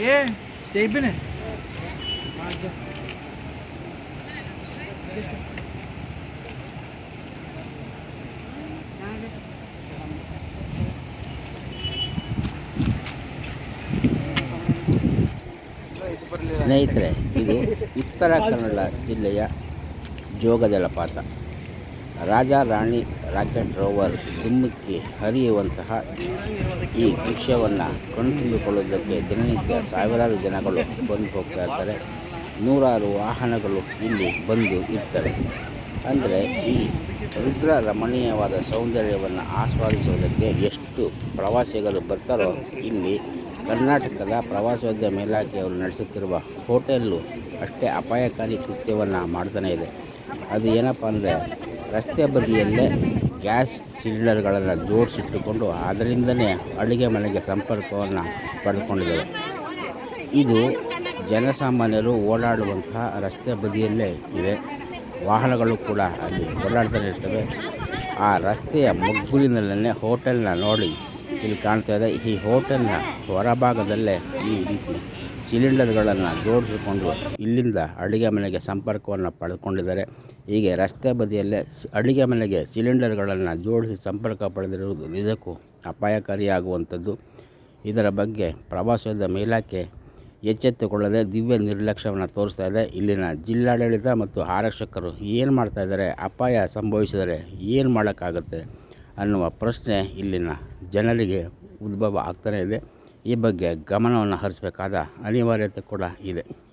ఏ చెయ్యి ಸ್ನೇಹಿತರೆ, ಇದು ಉತ್ತರ ಕನ್ನಡ ಜಿಲ್ಲೆಯ ಜೋಗ ಜಲಪಾತ ರಾಜ ರಾಣಿ ರಾಕೆಟ್ ರೋವರ್ ಧುಮ್ಮಿಕ್ಕಿ ಹರಿಯುವಂತಹ ಈ ದೃಶ್ಯವನ್ನು ಕಣ್ತುಂಬಿಕೊಳ್ಳುವುದಕ್ಕೆ ದಿನನಿತ್ಯ ಸಾವಿರಾರು ಜನಗಳು ಬಂದು ಹೋಗ್ತಾ ಇರ್ತಾರೆ. ನೂರಾರು ವಾಹನಗಳು ಇಲ್ಲಿ ಬಂದು ಇರ್ತವೆ. ಅಂದರೆ ಈ ರುದ್ರ ರಮಣೀಯವಾದ ಸೌಂದರ್ಯವನ್ನು ಆಸ್ವಾದಿಸುವುದಕ್ಕೆ ಎಷ್ಟು ಪ್ರವಾಸಿಗರು ಬರ್ತಾರೋ ಇಲ್ಲಿ ಕರ್ನಾಟಕದ ಪ್ರವಾಸೋದ್ಯಮ ಇಲಾಖೆಯವರು ನಡೆಸುತ್ತಿರುವ ಹೋಟೆಲ್ಲು ಅಷ್ಟೇ ಅಪಾಯಕಾರಿ ಕೃತ್ಯವನ್ನು ಮಾಡ್ತಾನೆ ಇದೆ. ಅದು ಏನಪ್ಪ ಅಂದರೆ ರಸ್ತೆ ಬದಿಯಲ್ಲೇ ಗ್ಯಾಸ್ ಸಿಲಿಂಡರ್ಗಳನ್ನು ಜೋಡಿಸಿಟ್ಟುಕೊಂಡು ಅದರಿಂದನೇ ಅಡುಗೆ ಮನೆಗೆ ಸಂಪರ್ಕವನ್ನು ಪಡೆದುಕೊಂಡಿದ್ದಾರೆ. ಇದು ಜನಸಾಮಾನ್ಯರು ಓಡಾಡುವಂತಹ ರಸ್ತೆ ಬದಿಯಲ್ಲೇ ಇದೆ. ವಾಹನಗಳು ಕೂಡ ಅಲ್ಲಿ ಓಡಾಡ್ತಾನೆ ಇರ್ತವೆ. ಆ ರಸ್ತೆಯ ಮಗ್ಗುಲಿನಲ್ಲೇ ಹೋಟೆಲ್ನ ನೋಡಿ ಇಲ್ಲಿ ಕಾಣ್ತಾ ಇದೆ. ಈ ಹೋಟೆಲ್ನ ಹೊರಭಾಗದಲ್ಲೇ ಈ ರೀತಿ ಸಿಲಿಂಡರ್ಗಳನ್ನು ಜೋಡಿಸಿಕೊಂಡು ಇಲ್ಲಿಂದ ಅಡುಗೆ ಮನೆಗೆ ಸಂಪರ್ಕವನ್ನು ಪಡೆದುಕೊಂಡಿದ್ದಾರೆ. ಹೀಗೆ ರಸ್ತೆ ಬದಿಯಲ್ಲೇ ಅಡುಗೆ ಮನೆಗೆ ಸಿಲಿಂಡರ್ಗಳನ್ನು ಜೋಡಿಸಿ ಸಂಪರ್ಕ ಪಡೆದಿರುವುದು ನಿಜಕ್ಕೂ ಅಪಾಯಕಾರಿಯಾಗುವಂಥದ್ದು. ಇದರ ಬಗ್ಗೆ ಪ್ರವಾಸೋದ್ಯಮ ಇಲಾಖೆ ಎಚ್ಚೆತ್ತುಕೊಳ್ಳದೆ ದಿವ್ಯ ನಿರ್ಲಕ್ಷ್ಯವನ್ನು ತೋರಿಸ್ತಾ ಇದೆ. ಇಲ್ಲಿನ ಜಿಲ್ಲಾಡಳಿತ ಮತ್ತು ಆರಕ್ಷಕರು ಏನು ಮಾಡ್ತಾ ಇದ್ದಾರೆ, ಅಪಾಯ ಸಂಭವಿಸಿದರೆ ಏನು ಮಾಡೋಕ್ಕಾಗುತ್ತೆ? ಅನ್ನುವ ಪ್ರಶ್ನೆ ಇಲ್ಲಿನ ಜನರಿಗೆ ಉದ್ಭವ ಆಗ್ತಾನೇ ಇದೆ. ಈ ಬಗ್ಗೆ ಗಮನವನ್ನು ಹರಿಸಬೇಕಾದ ಅನಿವಾರ್ಯತೆ ಕೂಡ ಇದೆ.